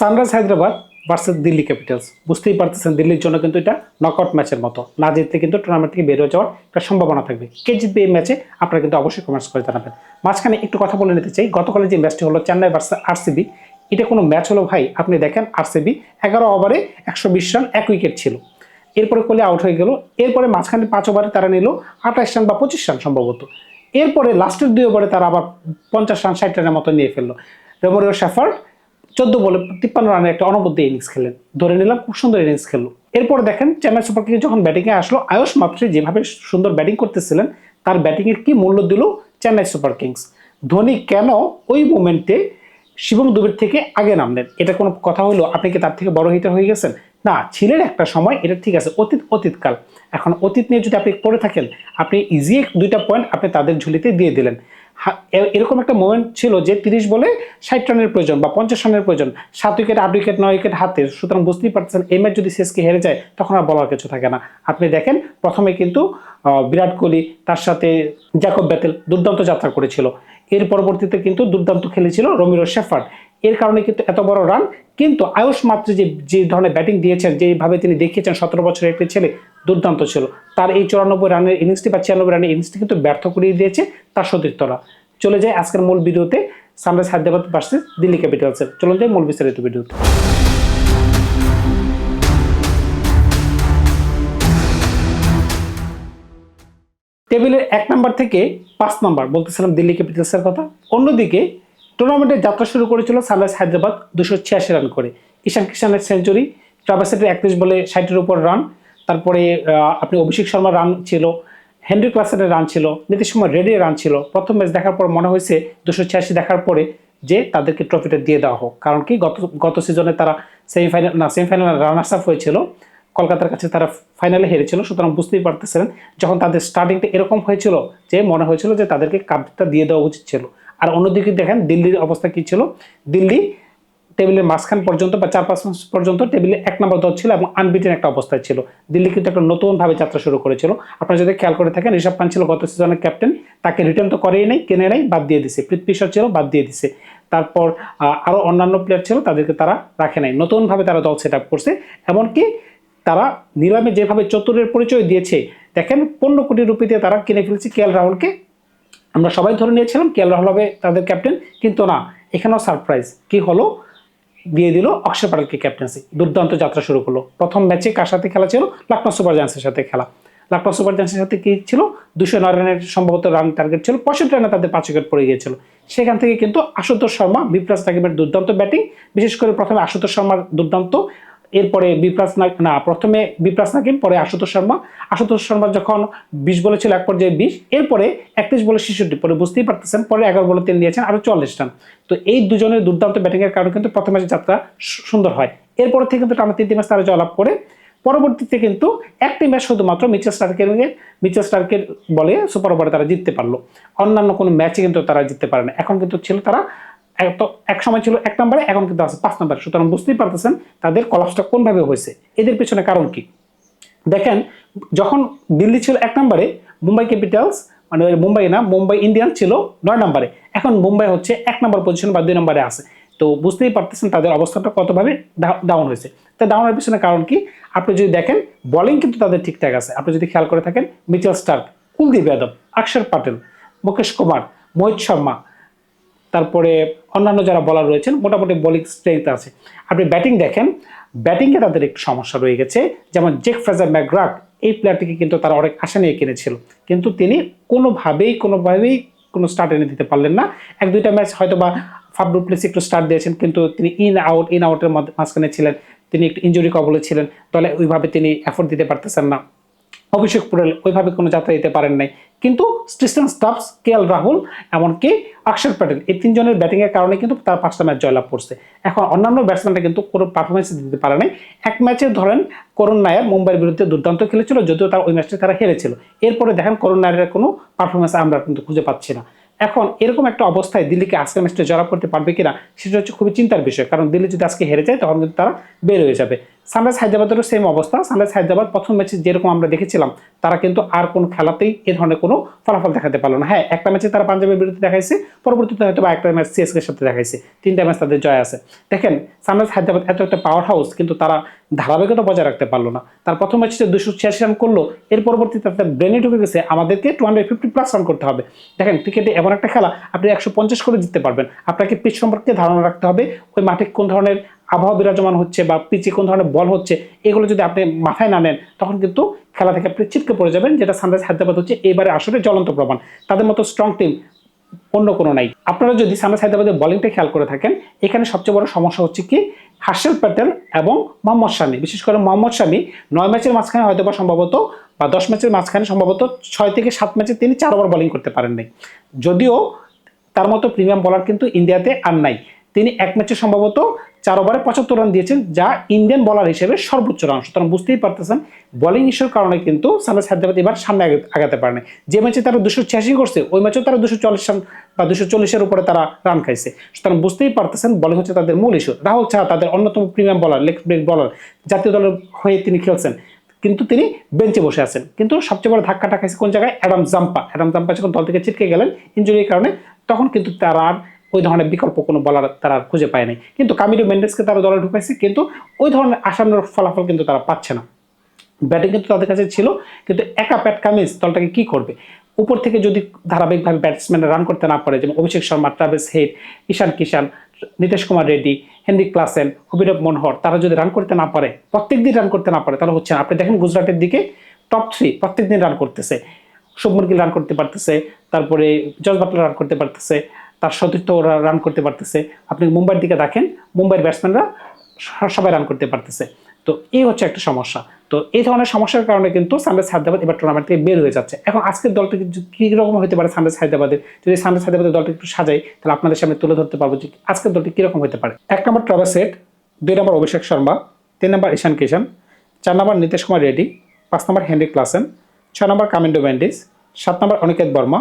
Sunrisers Hyderabad versus Delhi Capitals বুঝতেই পারতেছেন, দিল্লির জন্য কিন্তু এটা নকআউট ম্যাচের মতো। না জিততে কিন্তু টুর্নামেন্ট থেকে বের হয়ে যাওয়ার একটা সম্ভাবনা থাকবে। কে জিতবে এই ম্যাচে আপনারা কিন্তু অবশ্যই কমেন্টস করে জানাবেন। মাঝখানে একটু কথা বলে নিতে চাই, গতকালে যে ম্যাচটি হলো চেন্নাই ভার্সেস আরসিবি, এটা কোনো ম্যাচ হলো ভাই? আপনি দেখেন আরসিবি এগারো ওভারে একশো বিশ রান এক উইকেট ছিল। এরপরে কোহলি আউট হয়ে গেল। এরপরে মাঝখানে পাঁচ ওভারে তারা নিল আঠাশ রান বা পঁচিশ রান সম্ভবত। এরপরে লাস্টের দুই ওভারে তারা আবার পঞ্চাশ রান ষাট রানের মতো নিয়ে ফেলল। রেমোরিও শেফার্ড চোদ্দ বলে তিপ্পান্ন রানের একটা অনবদ্য ইনিংস খেলেন। ধরে নিলাম খুব সুন্দর ইনিংস খেললো। এরপর দেখেন চেন্নাই সুপার কিংস যখন ব্যাটিংয়ে আসলো, আয়ুষ মাত্রে যেভাবে সুন্দর ব্যাটিং করতেছিলেন, তার ব্যাটিংয়ের কি মূল্য দিল চেন্নাই সুপার কিংস? ধোনি কেন ওই মোমেন্টে শিবম দুবের থেকে আগে নামলেন? এটা কোনো কথা হলো আপনি কি তার থেকে বড় হিটার হয়ে গেছেন? না, ছিলেন একটা সময়, এটা ঠিক আছে, অতীত, অতীতকাল। এখন অতীত নিয়ে যদি আপনি পড়ে থাকেন, আপনি ইজি দুইটা পয়েন্ট আপনি তাদের ঝুলিতে দিয়ে দিলেন। এরকম একটা মোমেন্ট ছিল যে তিরিশ বলে ষাট রানের প্রয়োজন বা পঞ্চাশ রানের প্রয়োজন। সাত উইকেট আট উইকেট নয় উইকেট হাতে। সুতরাং বুঝতেই পারছেন এই ম্যাচ যদি সিএসকে হেরে যায়, তখন আর বলার কিছু থাকে না। আপনি দেখেন, প্রথমে কিন্তু বিরাট কোহলি তার সাথে জ্যাকব ব্যাতেল দুর্দান্ত যাত্রা করেছিল। এর পরবর্তীতে কিন্তু দুর্দান্ত খেলেছিল রমিরো শেফার্ড। এর কারণে কিন্তু এত বড় রান কিন্তু আয়ুষ মাত্র যে যে ধরনের ব্যাটিং দিয়েছেন, যেভাবে তিনি দেখিয়েছেন, সতেরো বছরের একটি ছেলে, দুর্দান্ত ছিল। তার এই চুরানব্বই রানের ইনিংসটি বা ছিয়ানব্বই রানের ইনিংসটি কিন্তু ব্যর্থ করিয়ে দিয়েছে তার সতীর্থরা। চলে যায় আজকের মূল ভিডিওতে। সানরাইজ হায়দ্রাবাদ ভার্সেস দিল্লি ক্যাপিটালসের চলুন যাই মূল বিস্তারিত ভিডিওতে। টেবিলের এক নাম্বার থেকে পাঁচ নাম্বার, বলতেছিলাম দিল্লি ক্যাপিটালসের কথা। অন্যদিকে টুর্নামেন্টের যাত্রা শুরু করেছিল সানরাইজ হায়দ্রাবাদ দুশো ছিয়াশি রান করে। ঈশান কিষানের সেঞ্চুরি ট্রাভাসেটের একত্রিশ বলে ষাটের উপর রান তারপরে আপনি অভিষেক শর্মার রান ছিল হেনরি ক্লাসের রান ছিল, নীতিশ কুমার রেড্ডির রান ছিল। প্রথম ম্যাচ দেখার পর মনে হয়েছে দুশো ছিয়াশি দেখার পরে যে তাদেরকে ট্রফিটা দিয়ে দেওয়া হোক। কারণ কি, গত গত সিজনে তারা সেমিফাইনাল না সেমিফাইনাল রানার্স আপ হয়েছিল, কলকাতার কাছে তারা ফাইনালে হেরেছিল, সুতরাং বুঝতেই পারতেছিলেন যখন তাদের স্টার্টিংটা এরকম হয়েছিল যে মনে হয়েছিল যে তাদেরকে কাপটা দিয়ে দেওয়া উচিত ছিল। আর অন্যদিকে দেখেন দিল্লির অবস্থা কি ছিল? দিল্লি টেবিলের মাঝখান পর্যন্ত বা চার পাঁচ মাস পর্যন্ত টেবিলে এক নম্বর দল ছিল এবং আনবিটেন একটা অবস্থায় ছিল। দিল্লি কিন্তু একটা নতুনভাবে যাত্রা শুরু করেছিল। আপনারা যদি খেয়াল করে থাকেন, ঋষভ পান ছিল গত সিজনের ক্যাপ্টেন তাকে রিটার্ন তো করেই নেই, কেনে নেই, বাদ দিয়ে দিছে। পৃথ্বী ছিল, বাদ দিয়ে দিছে। তারপর আরও অন্যান্য প্লেয়ার ছিল, তাদেরকে তারা রাখে নাই। নতুনভাবে তারা দল সেট আপ করছে, এমনকি তারা নিলামে যেভাবে চতুরের পরিচয় দিয়েছে, দেখেন পনেরো কোটি রুপিতে তারা কিনে ফেলেছে কে এল রাহুলকে। আমরা সবাই ধরে নিয়েছিলাম কে এল রাহুল হবে তাদের ক্যাপ্টেন কিন্তু না, এখানেও সারপ্রাইজ কি হলো? দিয়ে দিল অক্ষর পাটেলকে ক্যাপ্টেন্সি দুর্দান্ত যাত্রা শুরু করল। প্রথম ম্যাচে কার সাথে খেলা ছিল? লাকমা সুপার জায়ান্সের সাথে খেলা। লাকমা সুপার জায়ান্সের সাথে কি ছিল? দুশো নয় রানের সম্ভবত রান টার্গেট ছিল। পঁয়ষট্টি রানে তাদের পাঁচ উইকেট পড়ে গিয়েছিল। সেখান থেকে কিন্তু আশুতোষ শর্মা বিপ্রাস তাকিমের দুর্দান্ত ব্যাটিং বিশেষ করে প্রথমে আশুতোষ শর্মার দুর্দান্ত এরপরে বিপ্রাস না না, প্রথমে বিপ্রাস নাকিম পরে আশুতোষ শর্মা। আশুতোষ শর্মা যখন বিশ বলেছিল এক পর্যায়ে বিশ, এরপরে একত্রিশ বলে ছেষট্টি, পরে বুঝতেই পারতেছেন, পরে এগারো বলে তিনি নিয়েছেন আরও চল্লিশ রান। তো এই দুজনের দুর্দান্ত ব্যাটিংয়ের কারণে কিন্তু প্রথম ম্যাচের যাত্রা সুন্দর হয়। এরপর থেকে কিন্তু টানা তিনটি ম্যাচ তারা জয়লাভ করে। পরবর্তীতে কিন্তু একটি ম্যাচ শুধুমাত্র মিচেল স্টার্কের মিচেল স্টার্কের বলে সুপার ওভারে তারা জিততে পারল। অন্যান্য কোনো ম্যাচে কিন্তু তারা জিততে পারে না এখন কিন্তু ছিল তারা এক সময় ছিল এক নম্বরে, এখন কিন্তু আছে পাঁচ নম্বরে। সুতরাং বুঝতেই পারতেছেন তাদের কলাপসটা কোনভাবে হয়েছে। এদের পেছনে কারণ কি? দেখেন, যখন দিল্লি ছিল এক নম্বরে, মুম্বাই ক্যাপিটালস মানে মুম্বাই না, মুম্বাই ইন্ডিয়ান ছিল নয় নম্বরে। এখন মুম্বাই হচ্ছে এক নম্বর পজিশন বা দুই নম্বরে আছে। তো বুঝতেই পারতেছেন তাদের অবস্থাটা কতভাবে ডাউন হয়েছে। তা ডাউনের পিছনে কারণ কি? আপনি যদি দেখেন বোলিং কিন্তু তাদের ঠিকঠাক আছে। আপনি যদি খেয়াল করে থাকেন, মিচেল স্টার্ক, কুলদীপ যাদব, অক্ষর পাটেল, মুকেশ কুমার, মোহিত শর্মা তারপরে অন্যান্য যারা বলার রয়েছেন, মোটামুটি বোলিং স্ট্রেংথ আছে। আপনি ব্যাটিং দেখেন ব্যাটিংয়ে তাদের একটু সমস্যা রয়ে গেছে। যেমন জেক ফ্রেজার ম্যাকগ্রাক এই প্লেয়ারটিকে কিন্তু তারা অনেক আশা নিয়ে কিনেছিল। কিন্তু তিনি কোনোভাবেই কোনোভাবেই কোনো স্টার্ট এনে দিতে পারলেন না। এক দুইটা ম্যাচ হয়তো বা ফাবডু প্লেস একটু স্টার্ট দিয়েছেন, কিন্তু তিনি ইন আউট ইন আউটের মাঝখানে ছিলেন। তিনি একটু ইঞ্জুরি কবলে ছিলেন দলে ওইভাবে তিনি এফোর্ট দিতে পারতেছেন না। অভিষেক পুরেল ওইভাবে কোনো যাত্রা দিতে পারেন নাই। কিন্তু স্টিস্টেন স্টাফস কে এল রাহুল এমনকি অক্ষর প্যাটেল এই তিনজনের ব্যাটিংয়ের কারণে কিন্তু তার পাঁচটা ম্যাচ জয়লাভ করছে। এখন অন্যান্য ব্যাটসম্যানরা কিন্তু কোনো পারফরমেন্স দিতে পারে নাই। এক ম্যাচে ধরেন করুণ নায়ার মুম্বাইয়ের বিরুদ্ধে দুর্দান্ত খেলেছিল, যদিও তার ওই ম্যাচটি তারা হেরেছিল। এরপরে দেখেন করুণ নায়ারের কোনো পারফরমেন্স আমরা কিন্তু খুঁজে পাচ্ছি না। এখন এরকম একটা অবস্থায় দিল্লিকে আজকের ম্যাচটা জয়লাভ করতে পারবে কিনা, সেটা হচ্ছে খুবই চিন্তার বিষয়। কারণ দিল্লি যদি আজকে হেরে যায়, তখন কিন্তু তারা বের হয়ে যাবে। সানরাইজ হায়দ্রাবাদেরও সেম অবস্থা। সানরাইজ হায়দ্রাবাদ প্রথম ম্যাচে যেরকম আমরা দেখেছিলাম, তারা কিন্তু আর কোনো খেলাতেই এ ধরনের কোনো ফলাফল দেখাতে পারল না। হ্যাঁ একটা ম্যাচে তারা পাঞ্জাবের বিরুদ্ধে দেখাইছে, পরবর্তীতে হয়তো বা একটা ম্যাচ সিএসকের সাথে দেখাইছে। তিনটা ম্যাচ তাদের জয় আছে। দেখেন, সানরাইজ হায়দ্রাবাদ এত একটা পাওয়ার হাউস কিন্তু তারা ধারাবাহিকতা বজায় রাখতে পারল না। তার প্রথম ম্যাচে দুশো ছিয়াশি রান করল, এর পরবর্তীতে তাদের ব্রেনে ঢুকে গেছে, আমাদেরকে two hundred fifty plus run করতে হবে। দেখেন ক্রিকেটে এমন একটা খেলা, আপনি একশো পঞ্চাশ করে জিততে পারবেন। আপনাকে পিচ সম্পর্কে ধারণা রাখতে হবে, ওই মাঠে কোন ধরনের আবহাওয়া বিরাজমান হচ্ছে বা পিচে কোন ধরনের বল হচ্ছে, এগুলো যদি আপনি মাথায় না নেন, তখন কিন্তু খেলা থেকে আপনি ছিটকে পড়ে যাবেন, যেটা সানরাইজ হায়দ্রাবাদ হচ্ছে এবারে আসলে জ্বলন্ত প্রমাণ। তাদের মতো স্ট্রং টিম অন্য কোনো নাই। আপনারা যদি সানরাইজ হায়দ্রাবাদের বলিংটা খেয়াল করে থাকেন, এখানে সবচেয়ে বড় সমস্যা হচ্ছে কি হার্ষেল প্যাটেল এবং মোহাম্মদ শামি, বিশেষ করে মোহাম্মদ শামি নয় ম্যাচের মাঝখানে হয়তো বা সম্ভবত বা দশ ম্যাচের মাঝখানে সম্ভবত ছয় থেকে সাত ম্যাচে তিনি চার ওভার বোলিং করতে পারেন নাই। যদিও তার মতো প্রিমিয়াম বলার কিন্তু ইন্ডিয়াতে আর নাই। তিনি এক ম্যাচে সম্ভবত চার ওভারে পঁচাত্তর রান দিয়েছেন, যা ইন্ডিয়ান বলার হিসেবে সর্বোচ্চ রান। সুতরাং বুঝতেই পারতেছেন বোলিং ইস্যুর কারণে কিন্তু সানরাইজ হায়দ্রাবাদ এবার সামনে আগাতে পারে না যে ম্যাচে তারা দুশো ছিয়াশি করছে, ওই ম্যাচেও তারা দুশো চল্লিশ রান বা দুশো চল্লিশের উপরে তারা রান খাইছে। সুতরাং বুঝতেই পারতেছেন বোলিং হচ্ছে তাদের মূল ইস্যু রাহুল ছাড়া তাদের অন্যতম প্রিমিয়াম বলার লেগ ব্রেক বলার জাতীয় দলের হয়ে তিনি খেলছেন। কিন্তু তিনি বেঞ্চে বসে আছেন। কিন্তু সবচেয়ে বড় ধাক্কাটা খাইছে কোন জায়গায়? Adam Zampa. অ্যাডাম জাম্পা যখন দল থেকে ছিটকে গেলেন ইঞ্জুরির কারণে, তখন কিন্তু তারা আর ওই ধরনের বিকল্প কোনো বলার তারা খুঁজে পায় নাই। কিন্তু কামিরো মেন্ডেসকে তারা দলে ঢুকাইছে, কিন্তু ওই ধরনের আসানোর ফলাফল কিন্তু তারা পাচ্ছে না। ব্যাটিং কিন্তু তাদের কাছে ছিল, কিন্তু একা প্যাট কামিজ দলটাকে কি করবে? উপর থেকে যদি ধারাবাহিকভাবে ব্যাটসম্যানরা রান করতে না পারে, যেমন Abhishek Sharma, Travis Head, Ishan Kishan Nitish Kumar Reddy Heinrich Klaasen, Abhinav Manohar, তারা যদি রান করতে না পারে, প্রত্যেক দিন রান করতে না পারে, তাহলে হচ্ছে না। আপনি দেখেন গুজরাটের দিকে টপ থ্রি প্রত্যেক দিন রান করতেছে। শুভমন গিল রান করতে পারতেছে, তারপরে জজ বাটলার রান করতে পারতেছে তার সতীর্থ ওরা রান করতে পারতেছে। আপনি মুম্বাইয়ের দিকে দেখেন, মুম্বাইয়ের ব্যাটসম্যানরা সবাই রান করতে পারতেছে। তো এই হচ্ছে একটা সমস্যা। তো এই ধরনের সমস্যার কারণে কিন্তু সানরাইজ হায়দ্রাবাদ এবার টুর্নামেন্ট থেকে বের হয়ে যাচ্ছে। এখন আজকের দলটা কি রকম হতে পারে সানরাইজ হায়দ্রাবাদের? যদি সানরাইজ হায়দ্রাবাদের দলটা একটু সাজাই, তাহলে আপনাদের সামনে তুলে ধরতে পারব যে আজকের দলটি কীরকম হতে পারে। এক নম্বর ট্রাভাস সেট, দুই নম্বর অভিষেক শর্মা, তিন নম্বর ঈশান কিষান চার নম্বর নীতিশ কুমার রেড্ডি, পাঁচ নম্বর হেনরি ক্লাসেন, ছয় নম্বর কামিন্ডো ব্যান্ডিস সাত নম্বর অনিকেত বর্মা,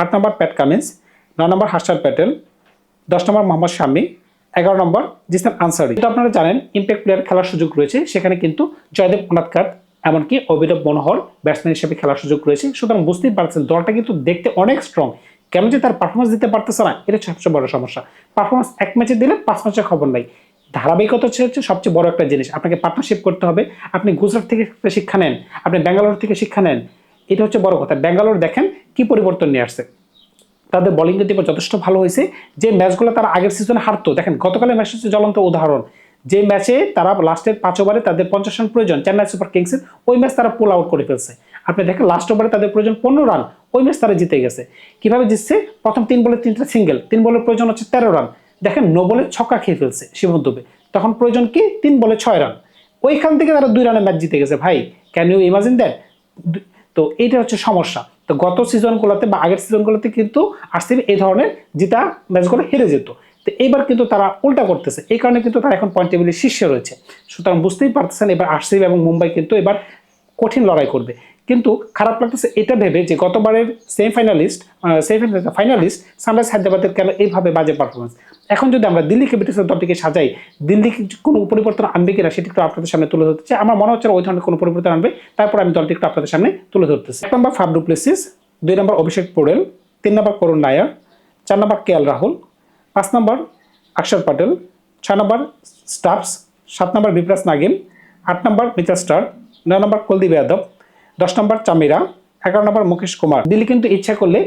আট নম্বর প্যাট কামিন্স নয় নম্বর হার্ষাল প্যাটেল, দশ নম্বর মোহাম্মদ শামি, এগারো নম্বর জিসান আনসারি। কিন্তু আপনারা জানেন ইম্প্যাক্ট প্লেয়ার খেলার সুযোগ রয়েছে, সেখানে কিন্তু জয়দেব অনাথকার এমনকি অভিনব মনোহর ব্যাটসম্যান হিসেবে খেলার সুযোগ রয়েছে। সুতরাং বুঝতেই পারছেন, দলটা কিন্তু দেখতে অনেক স্ট্রং কেন যে তার পারফরমেন্স দিতে পারতেছে না, এটা সবচেয়ে বড় সমস্যা। পারফরমেন্স এক ম্যাচে দিলে পাঁচ ম্যাচের খবর নাই। ধারাবাহিকতা হচ্ছে সবচেয়ে বড় একটা জিনিস, আপনাকে পার্টনারশিপ করতে হবে। আপনি গুজরাট থেকে শিক্ষা নেন, আপনি ব্যাঙ্গালোর থেকে শিক্ষা নেন, এটা হচ্ছে বড় কথা। ব্যাঙ্গালোর দেখেন কি পরিবর্তন নিয়ে আসছে। তাদের বোলিং কিন্তু এবার যথেষ্ট ভালো হয়েছে। যে ম্যাচগুলো তারা আগের সিজনে হারতো, দেখেন, গতকালের ম্যাচ হচ্ছে জ্বলন্ত উদাহরণ। যে ম্যাচে তারা লাস্টের পাঁচ ওভারে তাদের পঞ্চাশ রান প্রয়োজন, চেন্নাই সুপার কিংসের ওই ম্যাচ তারা পুল আউট করে ফেলছে। আপনি দেখেন লাস্ট ওভারে তাদের প্রয়োজন পনেরো রান ওই ম্যাচ তারা জিতে গেছে। কীভাবে জিতছে? প্রথম তিন বলে তিনটা সিঙ্গেল তিন বলের প্রয়োজন হচ্ছে তেরো রান দেখেন নো বলে ছক্কা খেয়ে ফেলছে শিবন দুবে তখন প্রয়োজন কি? তিন বলে ছয় রান ওইখান থেকে তারা দুই রানে ম্যাচ জিতে গেছে। ভাই ক্যান ইউ ইমাজিন দ্যাট তো এইটা হচ্ছে সমস্যা। তো গত সিজনগুলোতে বা আগের সিজনগুলোতে কিন্তু আরসিবি এই ধরনের জিতা ম্যাচগুলো হেরে যেত। তো এইবার কিন্তু তারা উল্টা করতেছে। এই কারণে কিন্তু তারা এখন পয়েন্ট টেবিলের শীর্ষে রয়েছে। সুতরাং বুঝতেই পারতেছেন এবার আরসিবি এবং মুম্বাই কিন্তু এবার কঠিন লড়াই করবে। কিন্তু খারাপ লাগতেছে এটা ভেবে যে গতবারের সেমিফাইনালিস্ট সেমিফাইনাল ফাইনালিস্ট সানরাইজ হায়দ্রাবাদের কেন এইভাবে বাজে পারফরমেন্স এখন যদি আমরা দিল্লি ক্যাপিটালসের দলটিকে সাজাই দিল্লি কোনো পরিবর্তন আনবে কিনা সেটি একটু আপনাদের সামনে তুলে ধরতে চাই। আমার মনে হচ্ছে ওই ধরনের কোনো পরিবর্তন আনবে। তারপর আমি দলটি একটু আপনাদের সামনে তুলে ধরতেছি। এক নম্বর ফাব ডুপ্লেসিস, দুই নম্বর অভিষেক পোড়েল, তিন নম্বর করুণ নায়ার, চার নম্বর কে এল রাহুল, পাঁচ নম্বর অক্ষর প্যাটেল, ছয় নম্বর স্টাফস সাত নম্বর বিপ্রাস নাগিন, আট নম্বর মিতা স্টার নয় নম্বর কুলদীপ যাদব। দশ নম্বর চামিরা, এগারো নম্বর মুকেশ কুমার। দিল্লি কিন্তু ইচ্ছা করলে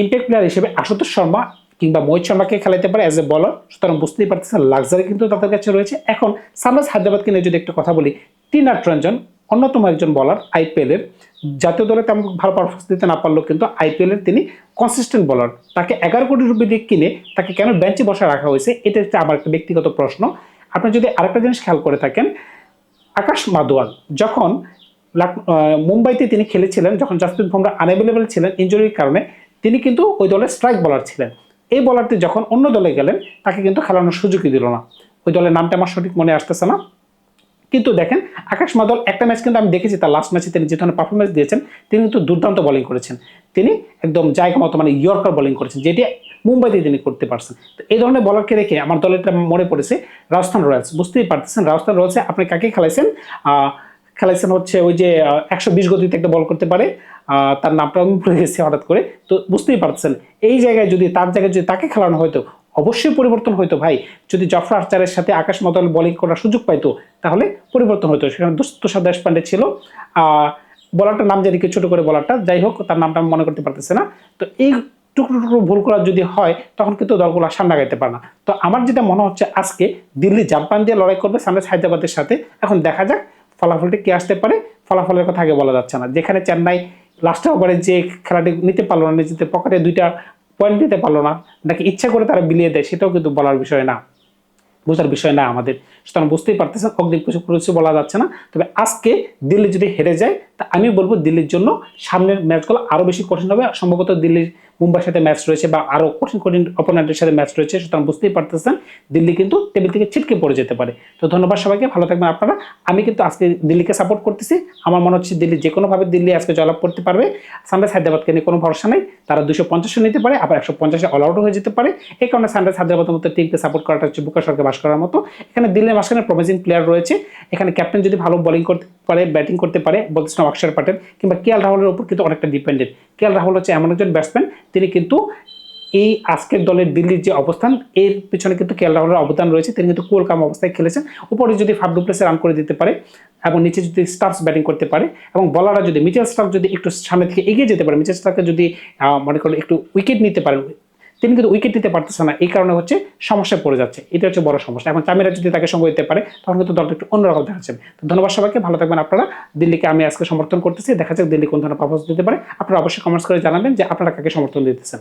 ইম্প্যাক্ট প্লেয়ার হিসেবে আশুতোষ শর্মা কিংবা মোহিত শর্মাকে খেলাতে পারে অ্যাজ এ বলার সুতরাং বুঝতেই পারতেছেন লাক্সারি কিন্তু তাদের কাছে রয়েছে। এখন সানরাইজ হায়দ্রাবাদকে নিয়ে যদি একটা কথা বলি টিনাট রঞ্জন অন্যতম একজন বলার আইপিএলের জাতীয় দলে তেমন ভালো পারফরমেন্স দিতে না পারলেও কিন্তু আইপিএলের তিনি কনসিস্টেন্ট বলার তাকে এগারো কোটি রুপি দিয়ে কিনে তাকে কেন বেঞ্চে বসা রাখা হয়েছে, এটা হচ্ছে আমার একটা ব্যক্তিগত প্রশ্ন। আপনি যদি আরেকটা জিনিস খেয়াল করে থাকেন, আকাশ মাদোয়াল যখন মুম্বাইতে তিনি খেলেছিলেন, যখন জাসপ্রীত বুমরা আনএভেলেবল ছিলেন ইঞ্জুরির কারণে, তিনি কিন্তু ওই দলের স্ট্রাইক বলার ছিলেন। এই বলারটি যখন অন্য দলে গেলেন, তাকে কিন্তু খেলানোর সুযোগই দিল না। ওই দলের নামটা আমার সঠিক মনে আসতেছে না। কিন্তু দেখেন, আকাশ মাদল একটা ম্যাচ কিন্তু আমি দেখেছি, তার লাস্ট ম্যাচে তিনি যে ধরনের পারফরমেন্স দিয়েছেন, তিনি কিন্তু দুর্দান্ত বোলিং করেছেন। তিনি একদম জায়গা মতো মানে ইয়র্কার বোলিং করেছেন, যেটি মুম্বাইতে তিনি করতে পারছেন। তো এই ধরনের বলারকে রেখে আমার দলের মনে পড়েছে রাজস্থান রয়্যালস। বুঝতেই পারতেছেন, রাজস্থান রয়্যালসে আপনি কাকে খেলাইছেন? খেলাইছেন হচ্ছে ওই যে একশো বিশ গতিতে একটা বল করতে পারে তার নামটা আমি ভুলে গেছি হঠাৎ করে। তো বুঝতেই পারছেন এই জায়গায় যদি, তার জায়গায় যদি তাকে খেলানো হয়তো, অবশ্যই পরিবর্তন হইতো ভাই। যদি জফরা আর্চারের সাথে আকাশ মদল বোলিং করার সুযোগ পাইতো, তাহলে পরিবর্তন হতো সেখানে তুষার দেশপান্ডে ছিল। বলারটার নাম জানি ছোট করে বলারটা যাই হোক, তার নামটা আমি মনে করতে পারতেছে না। তো এই টুকরো টুকরো ভুল করা যদি হয়, তখন কিন্তু দলগুলো সামনে গাইতে পারে না। তো আমার যেটা মনে হচ্ছে আজকে, দিল্লি জাম্পান দিয়ে লড়াই করবে সানরাইজ হায়দ্রাবাদের সাথে। এখন দেখা যাক ফলাফলটি কি আসতে পারে? ফলাফলের কথা আগে বলা যাচ্ছে না। যেখানে চেন্নাই লাস্ট ওভারে যে খেলাটি নিতে পারল না, নিজেদের পকেটে দুইটা পয়েন্ট নিতে পারল না, নাকি ইচ্ছা করে তারা বিলিয়ে দেয়, সেটাও কিন্তু বলার বিষয় না। বোঝার বিষয় না আমাদের। সুতরাং বুঝতেই পারতেছেন অগ্নি কিছু বলা যাচ্ছে না। তবে আজকে দিল্লি যদি হেরে যায় তা আমি বলব দিল্লির জন্য সামনের ম্যাচগুলো আরও বেশি কঠিন হবে। সম্ভবত দিল্লির মুম্বাইয়ের সাথে ম্যাচ রয়েছে বা আরও কঠিন কঠিন অপোনেন্টের সাথে ম্যাচ রয়েছে, সুতরাং বুঝতেই পারতেছেন, দিল্লি কিন্তু টেবিল থেকে ছিটকে পড়ে যেতে পারে। তো ধন্যবাদ সবাইকে, ভালো থাকবেন আপনারা। আমি কিন্তু আজকে দিল্লিকে সাপোর্ট করতেছি। আমার মনে হচ্ছে দিল্লি যে কোনোভাবে দিল্লি আজকে জয়লাভ করতে পারবে। সানরাইজ হায়দ্রাবাদকে নিয়ে কোনো ভরসা নেই। তারা দুশো পঞ্চাশে নিতে পারে, আবার একশো পঞ্চাশে অল আউট হয়ে যেতে পারে। এই কারণে সানরাইজ হায়দ্রাবাদের মতো টিমকে সাপোর্ট করাটা হচ্ছে বুকা সরকার বাস করার মতো। এখানে দিল্লির মাঝখানে প্রমিজিং প্লেয়ার রয়েছে। এখানে ক্যাপ্টেন যদি ভালো বোলিং করতে পারে ব্যাটিং করতে পারে বলতেছিলাম অক্ষর প্যাটেল কিংবা কেএল রাহুলের উপর কিন্তু অনেকটা ডিপেন্ডেন্ট কেএল রাহুল হচ্ছে এমন একজন ব্যাটসম্যান তিনি কিন্তু এই আজকের দলের দিল্লির যে অবস্থান, এর পিছনে কিন্তু কেএল রাহুলের অবদান রয়েছে। তিনি কিন্তু কোলকাম অবস্থায় খেলেছেন। উপরে যদি ফাফ ডুপ্লেসে রান করে দিতে পারে এবং নিচে যদি স্টার্স ব্যাটিং করতে পারে এবং বলাররা যদি মিচেল স্টার্ক যদি একটু সামনে থেকে এগিয়ে যেতে পারে মিচেল স্টার্ককে যদি মনে করো একটু উইকেট নিতে পারেন তিনি কিন্তু উইকেট দিতে পারতেছে না। এই কারণে হচ্ছে সমস্যা পড়ে যাচ্ছে। এটা হচ্ছে বড় সমস্যা। এখন চামিরা যদি তাকে সঙ্গ দিতে পারে, তখন কিন্তু দলটা একটু অন্যরকম দেখাচ্ছে। তো ধন্যবাদ সবাইকে। ভালো থাকবেন আপনারা। দিল্লিকে আমি আজকে সমর্থন করতেছি। দেখা যাক দিল্লি কোন ধরনের পারফরমেন্স দিতে পারে। আপনারা অবশ্যই কমেন্টস করে জানাবেন যে আপনারা কাকে সমর্থন দিতেছেন।